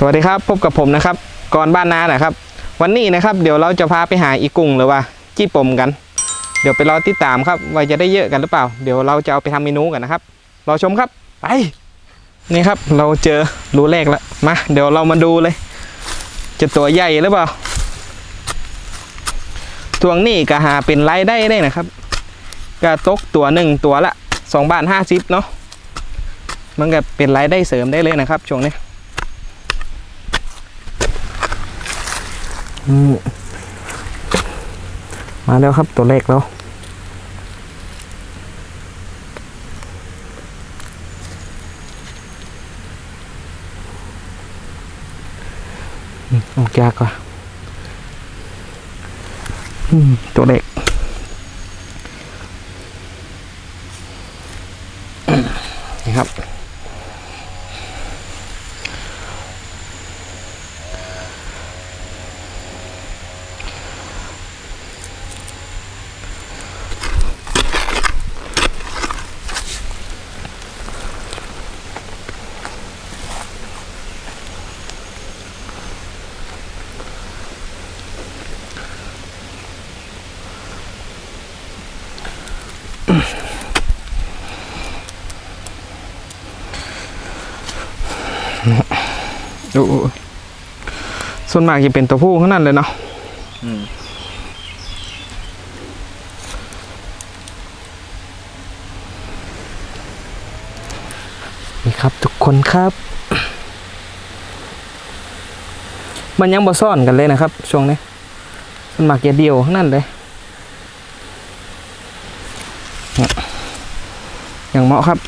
สวัสดีครับพบกับผมนะครับก่อนบ้านนานะครับ วันนี้นะครับ เดี๋ยวเราจะพาไปหาอีกุ้งหรือว่าจี้ปมกัน เดี๋ยวไปรอติดตามครับว่าจะได้เยอะกันหรือเปล่า เดี๋ยวเราจะเอาไปทำเมนูกันนะครับรอชมครับไปนี่ครับเราเจอรูแรกแล้วมาเดี๋ยวเรามาดูเลย จะตัวใหญ่หรือเปล่าตัวนี้ก็หาเป็นรายได้ได้นะครับก็ตกตัวหนึ่งตัวละสองบาทห้าสิบเนาะมันก็เป็นรายได้เสริมได้เลยนะครับช่วงนี้ มมาแล้วครับตัวเลขแล้วออกยากว่ะตัวเลข ดูส่วนมากจะเป็นตัวผู้ข้างนั้นเลยเนาะนี่ครับทุกคนครับ มันยังบ่ซ่อนกันเลยนะครับ ช่วงนี้ส่วนมากจะเดียวข้างนั้นเลยเนี่ยอย่างเหมาะครับ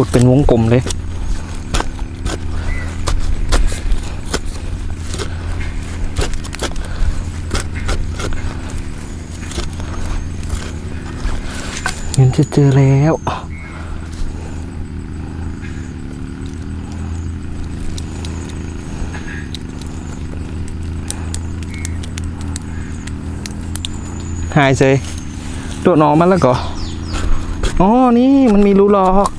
ขุดเป็นวงกลมเลยเงินจะเจอแล้วหายเลยโดดหนองมันแล้วก็อ๋อ นี่มันมีรูหลอก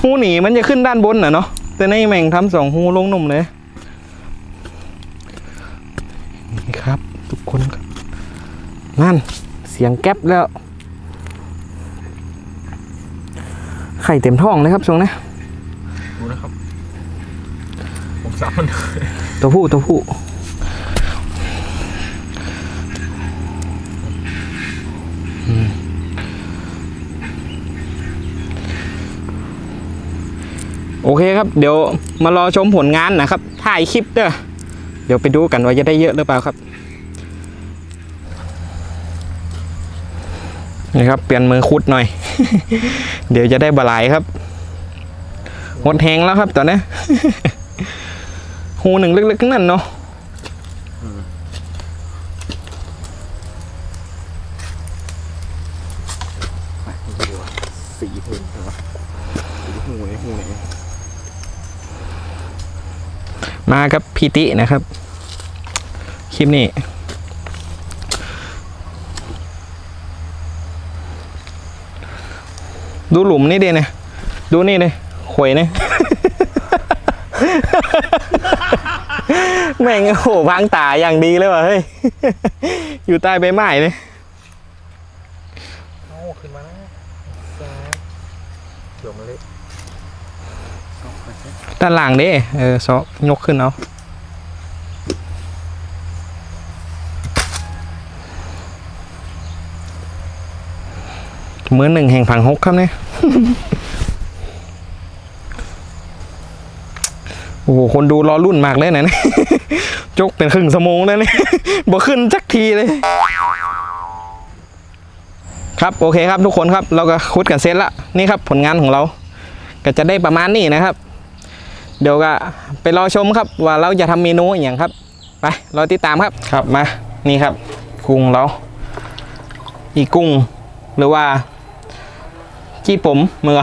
หูหนีมันจะขึ้นด้านบนน่ะเนาะแต่ในแม่งทำสองหูลงนมเลยนี่ครับ ทุกคนครับ นั่น เสียงแก๊ปแล้ว ไข่เต็มท้องเลยครับช่วงนี้ดูนะครับผมสามมันตัวผู้ตัวผู้อืม โอเคครับ เดี๋ยวมารอชมผลงานนะครับ ถ่ายคลิปเด้อเดี๋ยวไปดูกันว่าจะได้เยอะหรือเปล่าครับนี่ครับเปลี่ยนมือคุดหน่อย เดี๋ยวจะได้บาลายครับหมดแหงแล้วครับตอนนี้หูหนึ่งเล็กๆนั่นเนาะ สีหูนะครับสีหูไหนหูไหน มากับพีตินะครับ คลิปนี้ดูหลุมนี่ดิเนี่ยดูนี่เลยขวยเนี่ยแม่งโอ้โหพังตาอย่างดีเลยว่ะเฮ้ย อยู่ใต้ใบไม้เลยเอาขึ้นมาแล้วเกี่ยวมาเลย ด้านหลังเด้เออซอยกขึ้นเอามือหนึ่งแห่งผังหกครับเนี่ยโอ้โห คนดูรอรุ่นมากเลยนะเนี่ยจกเป็นครึ่งสมองแล้วเนี่ยบ่ขึ้นจักทีเลย ครับ โอเคครับทุกคนครับ เราก็คุดกันเสร็จละ นี่ครับผลงานของเรา ก็จะได้ประมาณนี้นะครับ เดี๋ยวก็ไปรอชมครับว่าเราจะทำเมนูอหย่างครับไปรอติดตามครับครับมานี่ครับ กุ้งเรา อีกุ้ง หรือว่า จี้ผมเมือ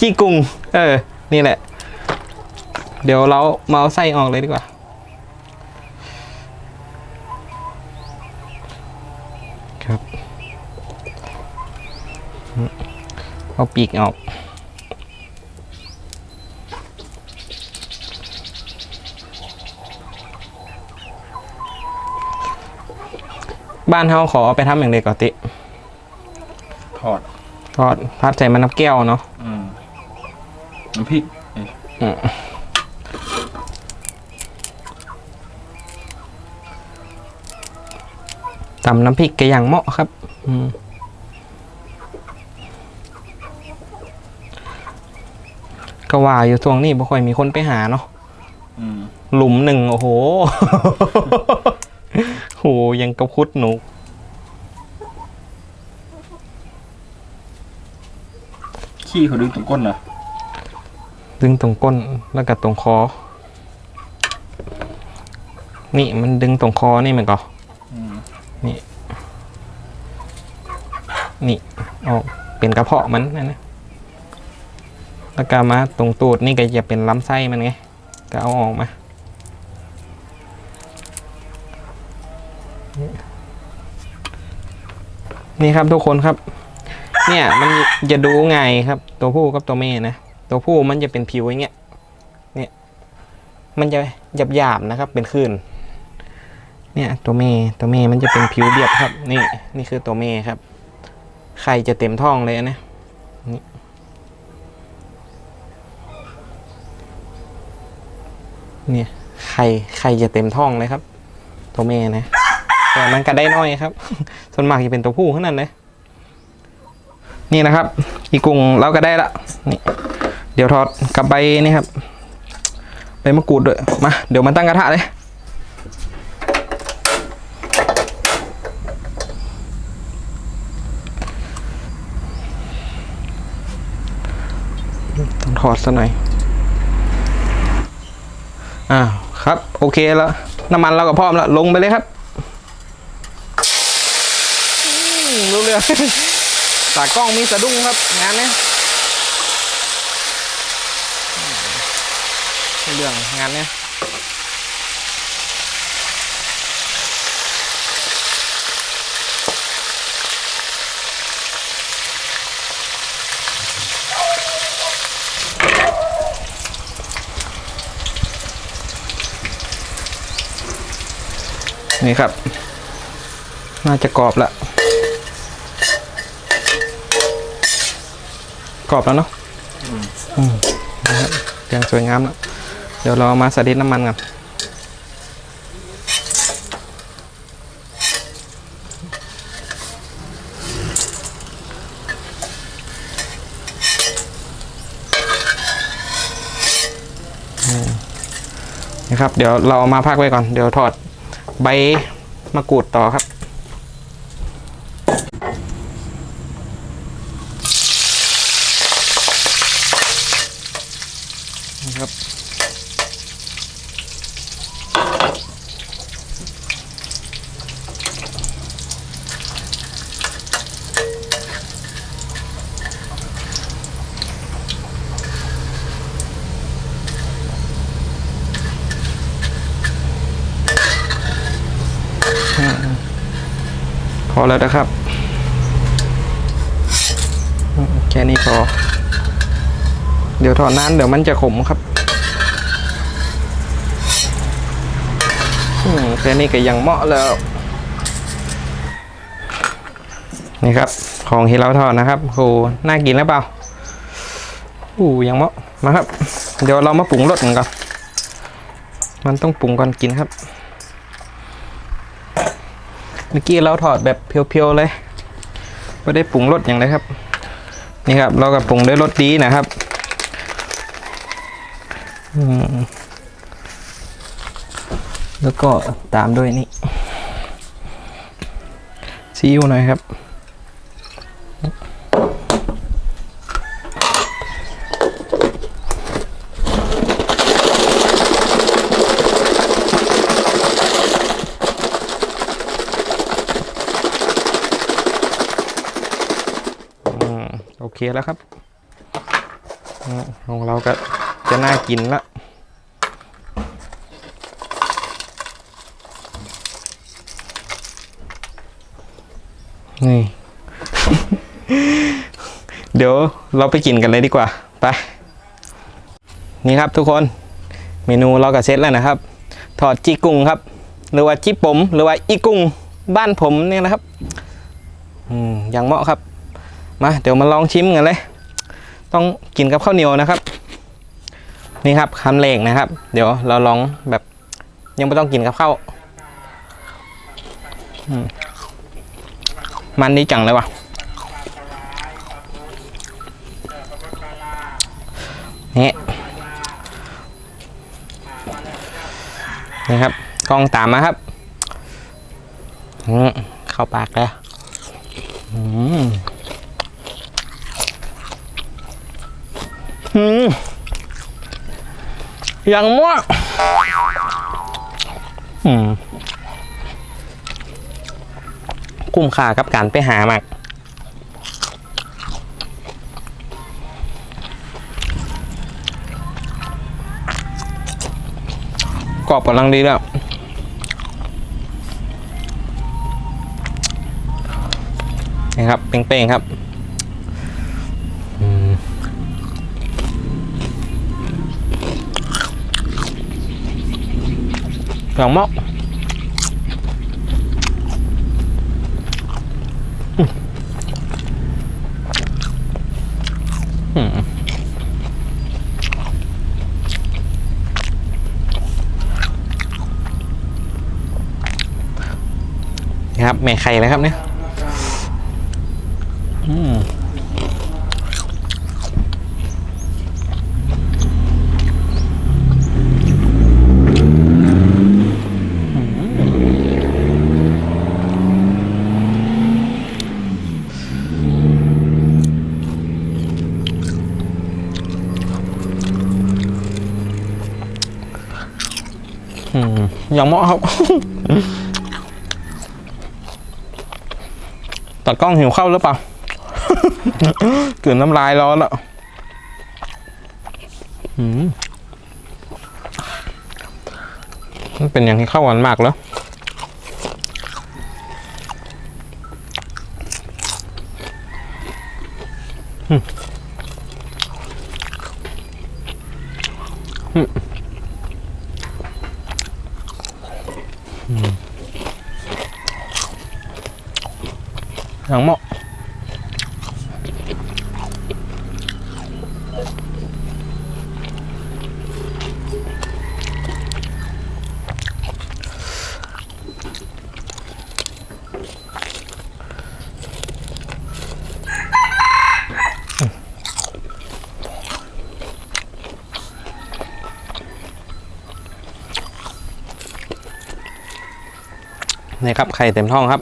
จี้กุ้ง เออ นี่แหละ เดี๋ยวเรามาเอาไส้ออกเลยดีกว่าครับเอาปีกออก บ้านเขาขอเอาไปทำอย่างเด็กก่อนติทอด ทอดพัดใส่มันน้ำแก้วเนาะอืมน้ำพริกเอ้ยอืมตำน้ำพริกกระอย่างเหมาะครับ อืมก็ว่าอยู่ช่วงนี้บ่ค่อยมีคนไปหาเนาะอืม หลุมหนึ่งโอ้โหโหยังกระพุดหนูขี้เขาดึงตรงก้นเหรอดึงตรงก้นแล้วก็ตรงคอ นี่มันดึงตรงคอนี่มันก็อืมนี่ออกเป็นกระเพาะมันนะนะแล้วก็มาตรงตูดนี่ก็จะเป็นลำไส้มันไงก็เอาออกมา นี่ครับทุกคนครับ เนี่ยมันจะดูไงครับ ตัวผู้กับตัวเมียนะตัวผู้มันจะเป็นผิวอย่างเงี้ยเนี่ยมันจะหยาบๆนะครับ เป็นคลื่นเนี่ยตัวเมย์ตัวเมย์มันจะเป็นผิวเรียบครับ นี่นี่คือตัวเมย์ครับไข่จะเต็มท้องเลยนะนี่เนี่ยไข่ไข่จะเต็มท้องเลยครับ ตัวเมย์นะ แต่มันก็ได้น้อยครับ ส่วนมากจะเป็นตัวผู้เท่านั้นเลยนี่นะครับ อีกุ้งเราก็ได้ละนี่เดี๋ยวทอดกลับใบนี่ครับใบมะกรูดด้วยมาเดี๋ยวมาตั้งกระทะเลยต้องถอดซะหน่อยอ่าครับ โอเคแล้ว น้ำมันเราก็พร้อมแล้ว ลงไปเลยครับอืม รู้เรื่องตากล้องมีสะดุ้งครับงานเนี้ยเรื่องงานเนี้ยนี่ครับ น่าจะกรอบละ กรอบแล้วเนาะอืมนะครับยังสวยงามแล้วเดี๋ยวเราเอามาสาดิดน้ำมันกันอืมนะครับ เดี๋ยวเราเอามาพักไว้ก่อน เดี๋ยวทอดใบมะกรูดต่อครับ พอแล้วนะครับ แค่นี้พอ เดี๋ยวถอดน้ำเดี๋ยวมันจะขมครับแค่นี้ก็ยังเหมาะแล้วนี่ครับ ของที่เราทอดนะครับโหน่ากินแล้วเปล่าอู้ยังเหมาะมาครับ เดี๋ยวเรามาปรุงรสกันก่อนมันต้องปรุงก่อนกินครับ เมื่อกี้เราถอดแบบเพียวๆเลยไม่ได้ปรุงรสอย่างไรครับ นี่ครับ เรากับปรุงด้วยรสดีนะครับแล้วก็ตามด้วยนี่ซีอิ๊วหน่อยครับ น เคแล้วครับของเราก็จะน่ากินละนี่ เดี๋ยวเราไปกินกันเลยดีกว่า ไป นี่ครับทุกคน เมนูเราก็เสร็จแล้วนะครับถอดจีกุ้งครับ หรือว่าจีปมหรือว่าอีกุ้งบ้านผมเนี่ยนะครับ อืมอย่างเหมาะครับ มาเดี๋ยวมาลองชิมกันเลย ต้องกินกับข้าวเหนียวนะครับ นี่ครับคำแรกนะครับ เดี๋ยวเราลองแบบยังไม่ต้องกินกับข้าวมันดีจังเลยวะนี่นี่ครับกล้องตามมาครับเข้าปากแล้ว อย่างมั่วอืมคุ้มค่ากับการไปหามากกรอบกำลังดีแล้วนี่ครับเป้งๆครับ องหมาะอืมอืมนี่ครับแม่ไข่เลยครับเนี่ยอืมอืม อย่างเหมาะครับตัดกล้องหิวข้าวหรือเปล่าเกินน้ำลายร้อนแล้วมมันเป็นอย่างที่ข้าวหวานมากแล้ว อืมอย่างเหมาะ นี่ครับไข่เต็มท้องครับ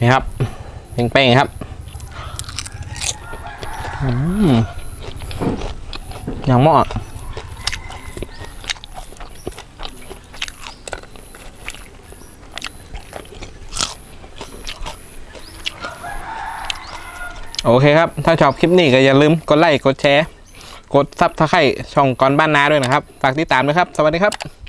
นี่ครับเป้งๆครับอืมอย่างเหมาะ โอเคครับ ถ้าชอบคลิปนี้ก็อย่าลืมกดไลค์กดแชร์ กดซับสไครต์ช่องก่อนบ้านนาด้วยนะครับ ฝากติดตามด้วยครับ สวัสดีครับ